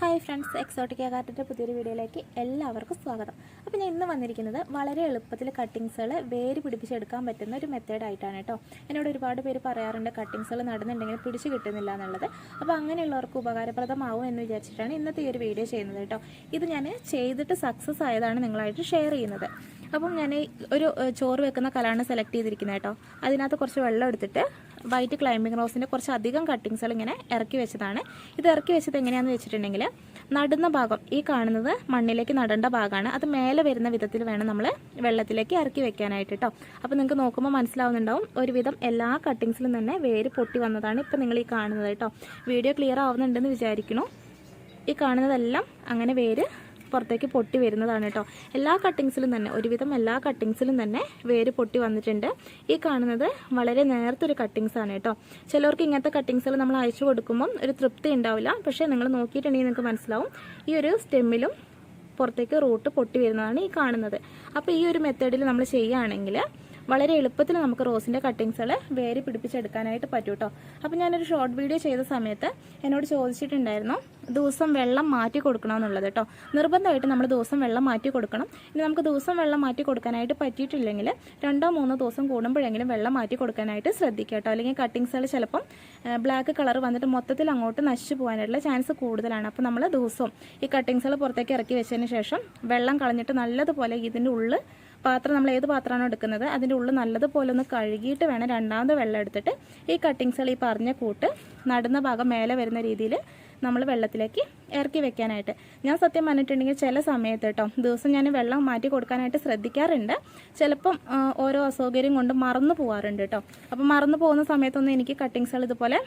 Hi friends exotic കാർട്ടിന്റെ പുതിയൊരു വീഡിയോയിലേക്ക് എല്ലാവർക്കും സ്വാഗതം. അപ്പോൾ ഞാൻ ഇന്ന് വന്നിരിക്കുന്നത് വളരെ എളുപ്പത്തിൽ കട്ടിങ്സുകൾ വേര് പിടിപ്പിച്ചെടുക്കാൻ പറ്റുന്ന ഒരു മെത്തേഡ് ആയിട്ടാണ് കേട്ടോ. എന്നോട് ഒരുപാട് പേര് പറയാറുണ്ട് കട്ടിങ്സുകൾ നടന്നുണ്ടെങ്കിൽ പിടിച്ച് കിട്ടുന്നില്ല എന്നുള്ളത്. അപ്പോൾ അങ്ങനെയുള്ളവർക്ക് ഉപകാരപ്രദമാവും എന്ന് വിചാരിച്ചിട്ടാണ് ഇന്നത്തെ ഈ ഒരു വീഡിയോ ചെയ്യുന്നത് കേട്ടോ. ഇത് ഞാൻ ചെയ്തിട്ട് സക്സസ് ആയതാണ് നിങ്ങളായിട്ട് ഷെയർ ചെയ്യുന്നത്. അപ്പം ഞാൻ ഒരു ചോറ് വെക്കുന്ന കലാണ് സെലക്ട് ചെയ്തിരിക്കുന്നത് കേട്ടോ. അതിനകത്ത് കുറച്ച് വെള്ളം എടുത്തിട്ട് വൈറ്റ് ക്ലൈമ്പിംഗ് റോസിന്റെ കുറച്ച് അധികം കട്ടിങ്സുകൾ ഇങ്ങനെ ഇറക്കി വെച്ചതാണ്. ഇത് ഇറക്കി വെച്ചത് എങ്ങനെയാണെന്ന് വെച്ചിട്ടുണ്ടെങ്കിൽ നടുന്ന ഭാഗം ഈ കാണുന്നത് മണ്ണിലേക്ക് നടേണ്ട ഭാഗമാണ് അത് മേലെ വരുന്ന വിധത്തിൽ വേണം നമ്മൾ വെള്ളത്തിലേക്ക് ഇറക്കി വെക്കാനായിട്ട് കേട്ടോ അപ്പോൾ നിങ്ങൾക്ക് നോക്കുമ്പോൾ മനസ്സിലാവുന്നുണ്ടാവും ഒരുവിധം എല്ലാ കട്ടിങ്സിലും തന്നെ വേര് പൊട്ടി വന്നതാണ് ഇപ്പോൾ നിങ്ങൾ ഈ കാണുന്നത് കേട്ടോ വീഡിയോ ക്ലിയർ ആവുന്നുണ്ടെന്ന് വിചാരിക്കുന്നു. ഈ കാണുന്നതെല്ലാം അങ്ങനെ വേര് പുറത്തേക്ക് പൊട്ടി വരുന്നതാണ് കേട്ടോ. എല്ലാ കട്ടിങ്സിലും തന്നെ ഒരുവിധം എല്ലാ കട്ടിങ്സിലും തന്നെ വേര് പൊട്ടി വന്നിട്ടുണ്ട്. ഈ കാണുന്നത് വളരെ നേരത്തൊരു കട്ടിങ്സ് ആണ് കേട്ടോ. ചിലർക്ക് ഇങ്ങനത്തെ കട്ടിങ്സുകൾ നമ്മൾ അയച്ചു കൊടുക്കുമ്പം ഒരു തൃപ്തി ഉണ്ടാവില്ല. പക്ഷേ നിങ്ങൾ നോക്കിയിട്ടുണ്ടെങ്കിൽ നിങ്ങൾക്ക് മനസ്സിലാവും. ഈ ഒരു സ്റ്റെമ്മിലും പുറത്തേക്ക് റൂട്ട് പൊട്ടി വരുന്നതാണ് ഈ കാണുന്നത്. അപ്പോൾ ഈ ഒരു മെത്തേഡിൽ നമ്മൾ ചെയ്യുകയാണെങ്കിൽ വളരെ എളുപ്പത്തിൽ നമുക്ക് റോസിന്റെ കട്ടിങ്സുകൾ വേര് പിടിപ്പിച്ചെടുക്കാനായിട്ട് പറ്റും കേട്ടോ അപ്പോൾ ഞാനൊരു ഷോർട്ട് വീഡിയോ ചെയ്ത സമയത്ത് എന്നോട് ചോദിച്ചിട്ടുണ്ടായിരുന്നു ദിവസം വെള്ളം മാറ്റി കൊടുക്കണമെന്നുള്ളത് കേട്ടോ നിർബന്ധമായിട്ട് നമ്മൾ ദിവസം വെള്ളം മാറ്റി കൊടുക്കണം. ഇനി നമുക്ക് ദിവസം വെള്ളം മാറ്റി കൊടുക്കാനായിട്ട് പറ്റിയിട്ടില്ലെങ്കിൽ രണ്ടോ മൂന്നോ ദിവസം കൂടുമ്പോഴെങ്കിലും വെള്ളം മാറ്റി കൊടുക്കാനായിട്ട് ശ്രദ്ധിക്കുക കേട്ടോ അല്ലെങ്കിൽ കട്ടിങ്സുകൾ ചിലപ്പം ബ്ലാക്ക് കളർ വന്നിട്ട് മൊത്തത്തിൽ അങ്ങോട്ട് നശിച്ചു പോകാനായിട്ടുള്ള ചാൻസ് കൂടുതലാണ്. അപ്പോൾ നമ്മൾ ദിവസവും ഈ കട്ടിങ്സുകൾ പുറത്തേക്ക് ഇറക്കി വെച്ചതിന് ശേഷം വെള്ളം കളഞ്ഞിട്ട് നല്ലതുപോലെ ഇതിന്റെ ഉള്ളിൽ പാത്രം നമ്മൾ ഏത് പാത്രമാണോ എടുക്കുന്നത് അതിന്റെ ഉള്ളിൽ നല്ലതുപോലെ ഒന്ന് കഴുകിയിട്ട് വേണം രണ്ടാമത് വെള്ളം എടുത്തിട്ട് ഈ കട്ടിങ്സുകൾ ഈ പറഞ്ഞ കൂട്ട് നടുന്ന ഭാഗം മേലെ വരുന്ന രീതിയിൽ നമ്മൾ വെള്ളത്തിലേക്ക് ഇറക്കി വെക്കാനായിട്ട്. ഞാൻ സത്യം പറഞ്ഞിട്ടുണ്ടെങ്കിൽ ചില സമയത്ത് കേട്ടോ ദിവസം ഞാൻ വെള്ളം മാറ്റി കൊടുക്കാനായിട്ട് ശ്രദ്ധിക്കാറുണ്ട്. ചിലപ്പം ഓരോ അസൗകര്യം കൊണ്ട് മറന്നു പോകാറുണ്ട് കേട്ടോ അപ്പം മറന്നു പോകുന്ന സമയത്തൊന്നും എനിക്ക് കട്ടിങ്സുകൾ ഇതുപോലെ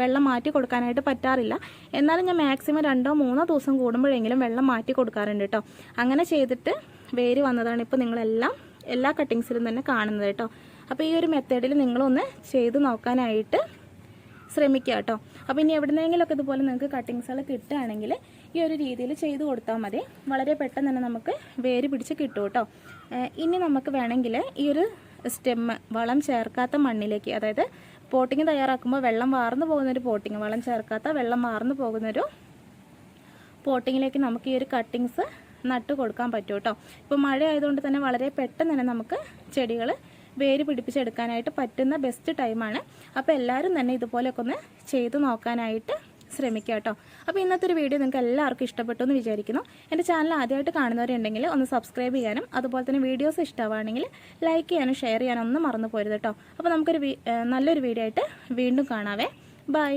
വെള്ളം മാറ്റി കൊടുക്കാനായിട്ട് പറ്റാറില്ല. എന്നാലും ഞാൻ മാക്സിമം രണ്ടോ മൂന്നോ ദിവസം കൂടുമ്പോഴെങ്കിലും വെള്ളം മാറ്റി കൊടുക്കാറുണ്ട് കേട്ടോ അങ്ങനെ ചെയ്തിട്ട് വേര് വന്നതാണ് ഇപ്പോൾ നിങ്ങളെല്ലാം എല്ലാ കട്ടിങ്സിലും തന്നെ കാണുന്നത് കേട്ടോ അപ്പോൾ ഈ ഒരു മെത്തേഡിൽ നിങ്ങളൊന്ന് ചെയ്ത് നോക്കാനായിട്ട് ശ്രമിക്കുക കേട്ടോ. അപ്പോൾ ഇനി എവിടെന്നെങ്കിലുമൊക്കെ ഇതുപോലെ നിങ്ങൾക്ക് കട്ടിങ്സുകൾ കിട്ടുകയാണെങ്കിൽ ഈ ഒരു രീതിയിൽ ചെയ്ത് കൊടുത്താൽ മതി. വളരെ പെട്ടെന്ന് തന്നെ നമുക്ക് വേര് പിടിച്ച് കിട്ടും കേട്ടോ. ഇനി നമുക്ക് വേണമെങ്കിൽ ഈ ഒരു സ്റ്റെമ്മ് വളം ചേർക്കാത്ത മണ്ണിലേക്ക് അതായത് പോട്ടിങ് തയ്യാറാക്കുമ്പോൾ വെള്ളം വാർന്നു പോകുന്നൊരു പോട്ടിങ് വളം ചേർക്കാത്ത വെള്ളം വാർന്നു പോകുന്നൊരു പോട്ടിങ്ങിലേക്ക് നമുക്ക് ഈ ഒരു കട്ടിങ്സ് നട്ട് കൊടുക്കാൻ പറ്റും കേട്ടോ. ഇപ്പോൾ മഴ ആയതുകൊണ്ട് തന്നെ വളരെ പെട്ടെന്ന് തന്നെ നമുക്ക് ചെടികൾ വേര് പിടിപ്പിച്ചെടുക്കാനായിട്ട് പറ്റുന്ന ബെസ്റ്റ് ടൈമാണ് അപ്പോൾ എല്ലാവരും തന്നെ ഇതുപോലെയൊക്കെ ഒന്ന് ചെയ്ത് നോക്കാനായിട്ട് ശ്രമിക്കുക കേട്ടോ. അപ്പോൾ ഇന്നത്തെ ഒരു വീഡിയോ നിങ്ങൾക്ക് എല്ലാവർക്കും ഇഷ്ടപ്പെട്ടു എന്ന് വിചാരിക്കുന്നു. എന്റെ ചാനൽ ആദ്യമായിട്ട് കാണുന്നവരുണ്ടെങ്കിൽ ഒന്ന് സബ്സ്ക്രൈബ് ചെയ്യാനും അതുപോലെ തന്നെ വീഡിയോസ് ഇഷ്ടമാണെങ്കിൽ ലൈക്ക് ചെയ്യാനും ഷെയർ ചെയ്യാനും ഒന്നും മറന്നു പോരുത് കേട്ടോ. അപ്പോൾ നമുക്കൊരു നല്ലൊരു വീഡിയോ ആയിട്ട് വീണ്ടും കാണാവേ. ബൈ